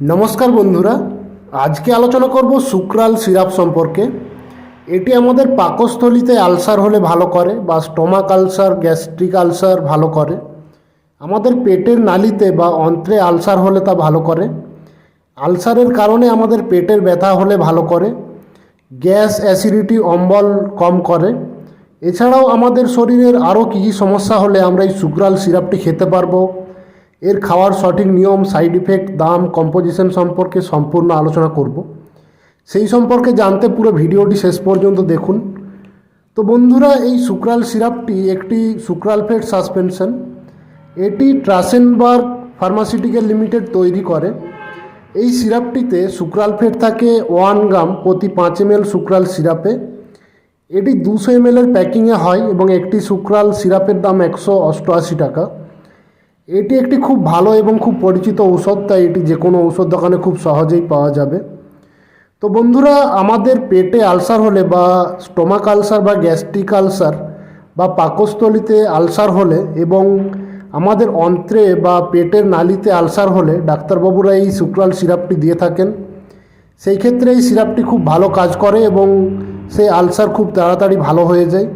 নমস্কার বন্ধুরা, আজকে আলোচনা করব শুক্রাল সিরাপ সম্পর্কে। এটি আমাদের পাকস্থলিতে আলসার হলে ভালো করে বা স্টোমাক আলসার, গ্যাস্ট্রিক আলসার ভালো করে। আমাদের পেটের নালিতে বা অন্ত্রে আলসার হলে তা ভালো করে। আলসারের কারণে আমাদের পেটের ব্যথা হলে ভালো করে। গ্যাস অ্যাসিডিটি অম্বল কম করে। এছাড়াও আমাদের শরীরের আরও কী কী সমস্যা হলে আমরা এই শুক্রাল সিরাপটি খেতে পারব। এর খাওয়ার সঠিক নিয়ম সাইড ইফেক্ট দাম কম্পোজিশন সম্পর্কে সম্পূর্ণ আলোচনা করব। সেই সম্পর্কে জানতে পুরো ভিডিওটি শেষ পর্যন্ত দেখুন। তো বন্ধুরা, এই সুক্রাল সিরাপটি একটি সুক্রালফেট সাসপেনশন এটি ট্রাসেনবার্গ ফার্মাসিউটিক্যাল লিমিটেড তৈরি করে। এই সিরাপটিতে সুক্রালফেট থাকে ওয়ান গ্রাম প্রতি পাঁচ এম সুক্রাল সিরাপে। এটি দুশো এম এর প্যাকিংয়ে হয় এবং একটি সুক্রাল সিরাপের দাম একশো অষ্টআশি টাকা। এটি একটি খুব ভালো এবং খুব পরিচিত ঔষধ, তাই এটি যে কোনো ঔষধ দোকানে খুব সহজেই পাওয়া যাবে। তো বন্ধুরা, আমাদের পেটে আলসার হলে বা স্টোমাক আলসার বা গ্যাস্ট্রিক আলসার বা পাকস্থলিতে আলসার হলে এবং আমাদের অন্ত্রে বা পেটের নালিতে আলসার হলে ডাক্তারবাবুরা এই শুক্রাল সিরাপটি দিয়ে থাকেন। সেই ক্ষেত্রে এই সিরাপটি খুব ভালো কাজ করে এবং সেই আলসার খুব তাড়াতাড়ি ভালো হয়ে যায়।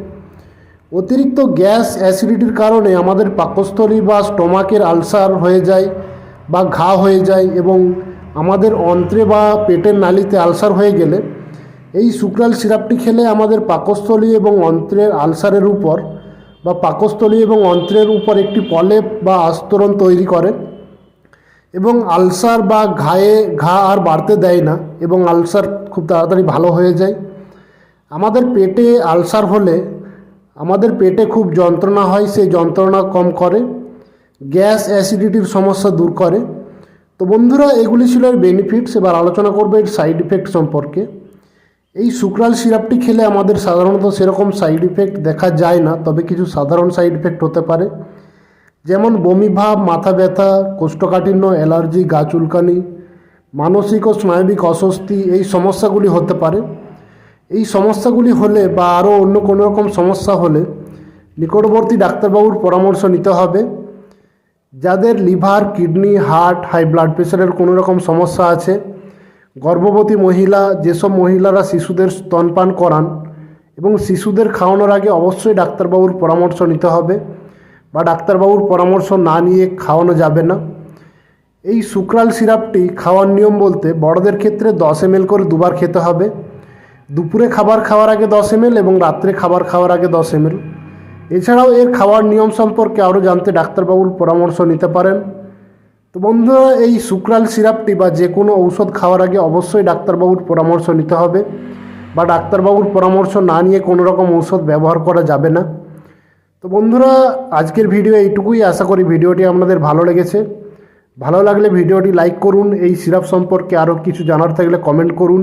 অতিরিক্ত গ্যাস অ্যাসিডিটির কারণে আমাদের পাকস্থলী বা স্টোমাকের আলসার হয়ে যায় বা ঘা হয়ে যায় এবং আমাদের অন্ত্রে বা পেটের নালিতে আলসার হয়ে গেলে এই শুক্রাল সিরাপটি খেলে আমাদের পাকস্থলী এবং অন্ত্রের আলসারের উপর বা পাকস্থলী এবং অন্ত্রের উপর একটি পলেপ বা আস্তরণ তৈরি করে এবং আলসার বা ঘায়ে ঘা আর বাড়তে দেয় না এবং আলসার খুব তাড়াতাড়ি ভালো হয়ে যায়। আমাদের পেটে আলসার হলে আমাদের পেটে খুব যন্ত্রণা হয়, সেই যন্ত্রণা কম করে, গ্যাস, অ্যাসিডিটির সমস্যা দূর করে। তো বন্ধুরা, এগুলি ছিল এর বেনিফিটস এবার আলোচনা করবে এর সাইড ইফেক্ট সম্পর্কে। এই শুক্রাল সিরাপটি খেলে আমাদের সাধারণত সেরকম সাইড ইফেক্ট দেখা যায় না, তবে কিছু সাধারণ সাইড ইফেক্ট হতে পারে। যেমন বমি ভাব, মাথা ব্যথা, কোষ্ঠকাঠিন্য, অ্যালার্জি, গা চুলকানি, মানসিক ও স্নায়বিক অস্বস্তি, এই সমস্যাগুলি হতে পারে। এই সমস্যাগুলি হলে বা আরও অন্য কোনো রকম সমস্যা হলে নিকটবর্তী ডাক্তারবাবুর পরামর্শ নিতে হবে। যাদের liver, kidney, heart, high blood প্রেশারের কোনো রকম সমস্যা আছে, গর্ভবতী মহিলা, যেসব মহিলারা শিশুদের স্তনপান করান এবং শিশুদের খাওয়ানোর আগে অবশ্যই ডাক্তারবাবুর পরামর্শ নিতে হবে বা ডাক্তারবাবুর পরামর্শ না নিয়ে খাওয়ানো যাবে না। এই শুক্রাল সিরাপটি খাওয়ার নিয়ম বলতে বড়দের ক্ষেত্রে দশ এম করে দুবার খেতে হবে। দুপুরে খাবার খাওয়ার আগে দশ এম এবং রাত্রে খাবার খাওয়ার আগে দশ এম এছাড়াও এর খাওয়ার নিয়ম সম্পর্কে আরও জানতে ডাক্তারবাবুর পরামর্শ নিতে পারেন। তো বন্ধুরা, এই শুক্রাল সিরাপটি বা যে কোনো ঔষধ খাওয়ার আগে অবশ্যই ডাক্তারবাবুর পরামর্শ নিতে হবে বা ডাক্তারবাবুর পরামর্শ না নিয়ে কোনো রকম ঔষধ ব্যবহার করা যাবে না। তো বন্ধুরা, আজকের ভিডিও এইটুকুই। আশা করি ভিডিওটি আপনাদের ভালো লেগেছে। ভালো লাগলে ভিডিওটি লাইক করুন, এই সিরাপ সম্পর্কে আরও কিছু জানার থাকলে কমেন্ট করুন।